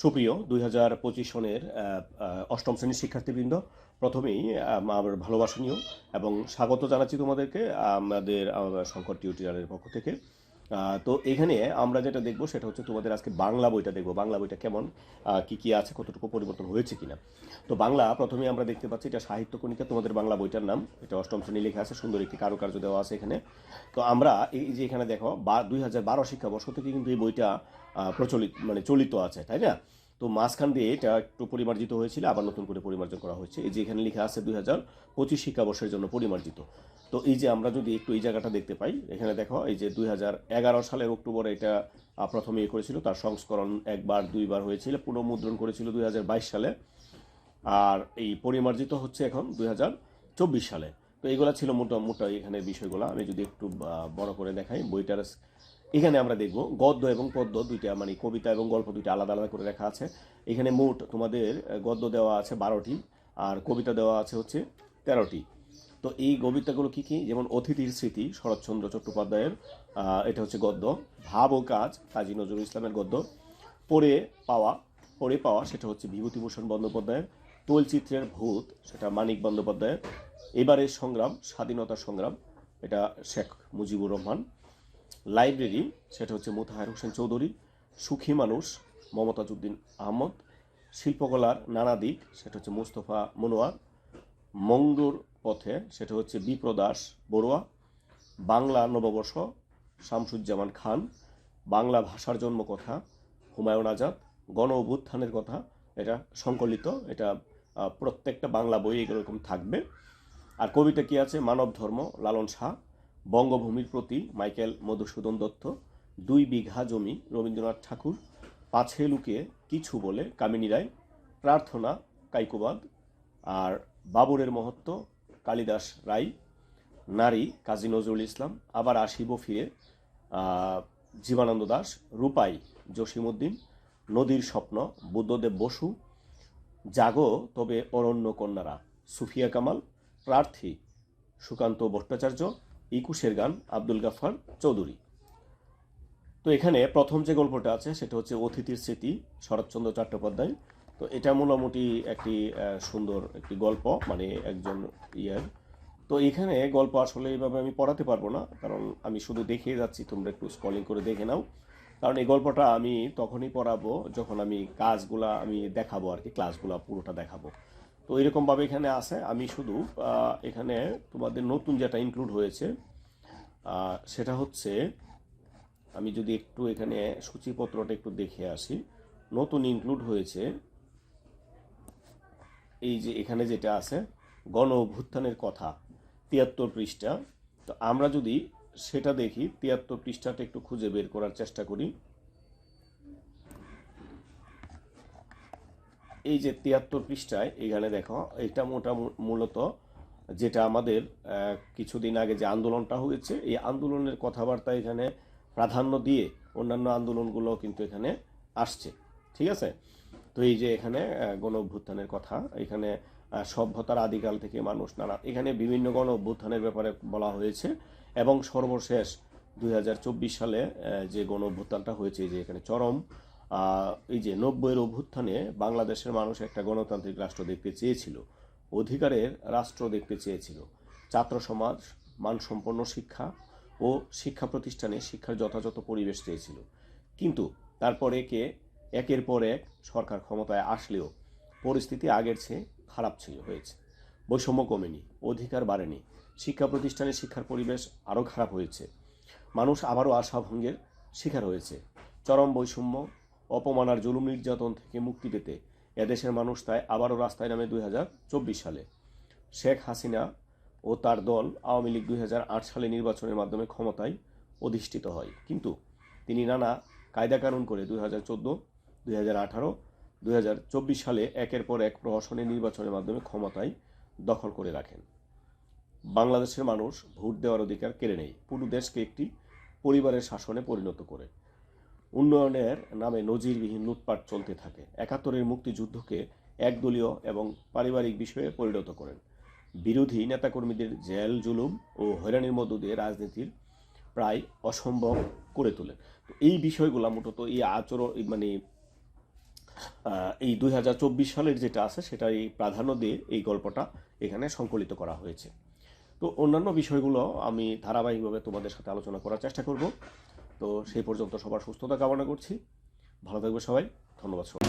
সুপ্রিয়, দুই হাজার পঁচিশ সনের অষ্টম শ্রেণির শিক্ষার্থীবৃন্দ, প্রথমেই আমার ভালোবাসনীয় এবং স্বাগত জানাচ্ছি তোমাদেরকে আমাদের শঙ্কর টিউটোরিয়ালের পক্ষ থেকে। তো এখানে আমরা যেটা দেখব সেটা হচ্ছে তোমাদের আজকে বাংলা বইটা দেখব। বাংলা বইটা কেমন কি কি আছে, কতটুকু পরিবর্তন হয়েছে কিনা। তো বাংলা প্রথমে আমরা দেখতে পাচ্ছি এটা সাহিত্য কণিকা, তোমাদের বাংলা বইটার নাম। এটা অষ্টম শ্রেণি লেখা আছে, সুন্দর একটি কারুকার্য দেওয়া আছে এখানে। তো আমরা এই যে এখানে দেখো, বা দুই হাজার বারো শিক্ষাবর্ষ থেকে কিন্তু এই বইটা প্রচলিত মানে চলিত আছে, তাই না? তো মাঝখান দিয়ে এটা একটু পরিমার্জিত হয়েছিল, আবার নতুন করে পরিমার্জন করা হয়েছে। এই যে এখানে লেখা আছে দুই হাজার পঁচিশ শিক্ষাবর্ষের জন্য পরিমার্জিত। তো এই যে আমরা যদি একটু এই জায়গাটা দেখতে পাই, এখানে দেখো এই যে দুই হাজার এগারো সালের অক্টোবরে এটা প্রথমে ইয়ে করেছিল, তার সংস্করণ একবার, দুইবার হয়েছিল পুনঃমুদ্রণ করেছিল দুই হাজার বাইশ সালে। আর এই পরিমার্জিত হচ্ছে এখন দুই হাজার চব্বিশ সালে। তো এইগুলা ছিল মোটা মোটা এখানে বিষয়গুলো। আমি যদি একটু বড় করে দেখাই, বইটার এখানে আমরা দেখব, গদ্য এবং পদ্য দুইটা মানে কবিতা এবং গল্প দুইটা আলাদা আলাদা করে লেখা আছে। এখানে মোট তোমাদের গদ্য দেওয়া আছে বারোটি, আর কবিতা দেওয়া আছে হচ্ছে তেরোটি। তো এই কবিতাগুলো কি কি? যেমন অতিথির স্মৃতি, শরৎচন্দ্র চট্টোপাধ্যায়ের এটা হচ্ছে গদ্য। ভাব ও কাজ, কাজী নজরুল ইসলামের গদ্য। পড়ে পাওয়া পড়ে পাওয়া, সেটা হচ্ছে বিভূতিভূষণ বন্দ্যোপাধ্যায়ের। তৈলচিত্রের ভূত, সেটা মানিক বন্দ্যোপাধ্যায়ের। এবারের সংগ্রাম, স্বাধীনতা সংগ্রাম, এটা শেখ মুজিবুর রহমান। লাইব্রেরি, সেটা হচ্ছে মোতাহার হোসেন চৌধুরী, সুখী মানুষ, মমতাজউদ্দিন আহমদ, শিল্পকলার নানা দিক, সেটা হচ্ছে মুস্তফা মনোয়ার, মঙ্গর পথে, সেটা হচ্ছে বিপ্রদাস বড়ুয়া, বাংলা নববর্ষ, শামসুজ্জামান খান, বাংলা ভাষার জন্ম কথা হুমায়ুন আজাদ, গণ অভ্যুত্থানের কথা, এটা সংকলিত, এটা প্রত্যেকটা বাংলা বই এরকম থাকবে। আর কবিতা কি আছে? মানব ধর্ম, লালন শাহ, বঙ্গভূমির প্রতি মাইকেল মধুসূদন দত্ত, দুই বিঘা জমি, রবীন্দ্রনাথ ঠাকুর, পাছে লুকিয়ে কিছু বলে কামিনী রায়, প্রার্থনা, কাইকোবাদ, আর বাবরের মহত্ব, কালিদাস রায়, নারী, কাজী নজরুল ইসলাম। আবার আসিব ফিরে জীবানন্দ দাস, রূপাই জসিমউদ্দিন, নদীর স্বপ্ন, বুদ্ধদেব বসু, জাগো তবে অরণ্য কন্যারা, সুফিয়া কামাল প্রার্থী সুকান্ত ভট্টাচার্য ইকুশের গান আব্দুল গাফার চৌধুরী। তো এখানে প্রথম যে গল্পটা আছে, সেটা হচ্ছে অতিথির স্মৃতি, শরৎচন্দ্র চট্টোপাধ্যায়। তো এটা মোটামুটি একটি সুন্দর একটি গল্প মানে একজন ইয়ার। তো এখানে গল্প আসলে এইভাবে আমি পড়াতে পারব না, কারণ আমি শুধু দেখিয়ে যাচ্ছি, তোমরা একটু স্কলিং করে দেখে নাও। কারণ এই গল্পটা আমি তখনই পড়াবো যখন আমি কাজগুলা আমি দেখাবো আর কি ক্লাসগুলা পুরোটা দেখাবো। তো এরকমভাবে এখানে আছে। আমি শুধু এখানে তোমাদের নতুন যেটা ইনক্লুড হয়েছে সেটা হচ্ছে, আমি যদি একটু এখানে সূচিপত্রটা একটু দেখে আসি। নতুন ইনক্লুড হয়েছে, এই যে এখানে যেটা আছে, গণ অভ্যুত্থানের কথা, তিয়াত্তর পৃষ্ঠা। তো আমরা যদি সেটা দেখি, তিয়াত্তর পৃষ্ঠাটা একটু খুঁজে বের করার চেষ্টা করি। এই যে তিয়াত্তর পৃষ্ঠায় এখানে দেখো, এটা মোটা মূলত যেটা আমাদের কিছুদিন আগে যে আন্দোলনটা হয়েছে, এই আন্দোলনের কথাবার্তা এখানে প্রাধান্য দিয়ে অন্যান্য আন্দোলনগুলো কিন্তু এখানে আসছে। ঠিক আছে? তো এই যে এখানে গণ অভ্যুত্থানের কথা, এখানে সভ্যতার আদিকাল থেকে মানুষ নানা, এখানে বিভিন্ন গণ অভ্যুত্থানের ব্যাপারে বলা হয়েছে এবং সর্বশেষ দু হাজার চব্বিশ সালে যে গণ অভ্যুত্থানটা হয়েছে যে এখানে চরম এই যে নব্বইয়ের অভ্যুত্থানে বাংলাদেশের মানুষ একটা গণতান্ত্রিক রাষ্ট্র দেখতে চেয়েছিল, অধিকারের রাষ্ট্র দেখতে চেয়েছিল। ছাত্র সমাজ, মানসম্পন্ন শিক্ষা ও শিক্ষা প্রতিষ্ঠানে শিক্ষার যথাযথ পরিবেশ চেয়েছিল। কিন্তু তারপরে কে একের পর এক সরকার ক্ষমতায় আসলেও পরিস্থিতি আগের চেয়ে খারাপ ছিল, হয়েছে। বৈষম্য কমেনি, অধিকার বাড়েনি, শিক্ষা প্রতিষ্ঠানে শিক্ষার পরিবেশ আরও খারাপ হয়েছে। মানুষ আবারও আশাভঙ্গের শিকার হয়েছে। চরম বৈষম্য অপমান আর জুলুম নির্যাতন থেকে মুক্তি পেতে এদেশের মানুষ তাই আবারও রাস্তায় নামে দুই হাজার চব্বিশ সালে। শেখ হাসিনা ও তার দল আওয়ামী লীগ দুই হাজার আট সালে নির্বাচনের মাধ্যমে ক্ষমতায় অধিষ্ঠিত হয়। কিন্তু তিনি নানা কায়দা কানুন করে দুই হাজার চোদ্দ, দুই হাজার আঠারো, দুই হাজার চব্বিশ সালে একের পর এক প্রহসনের নির্বাচনের মাধ্যমে ক্ষমতায় দখল করে রাখেন। বাংলাদেশের মানুষ ভোট দেওয়ার অধিকার কেড়ে নেয়। পুরো দেশকে একটি পরিবারের শাসনে পরিণত করে। উন্নয়নের নামে নজিরবিহীন লুটপাট চলতে থাকে। একাত্তরের মুক্তিযুদ্ধকে একদলীয় এবং পারিবারিক বিষয়ে পরিণত করেন। বিরোধী নেতাকর্মীদের জেল, জুলুম ও হয়রানির মধ্য দিয়ে রাজনীতির প্রায় অসম্ভব করে তোলেন। তো এই বিষয়গুলো মূলত এই আচরণ মানে এই দুই হাজার চব্বিশ সালের যেটা আছে সেটা এই প্রাধান্য দিয়ে এই গল্পটা এখানে সংকলিত করা হয়েছে। তো অন্যান্য বিষয়গুলো আমি ধারাবাহিকভাবে তোমাদের সাথে আলোচনা করার চেষ্টা করব। তো সেই পর্যন্ত সবার সুস্থতা কামনা করছি। ভালো থাকবে সবাই। ধন্যবাদ সবাই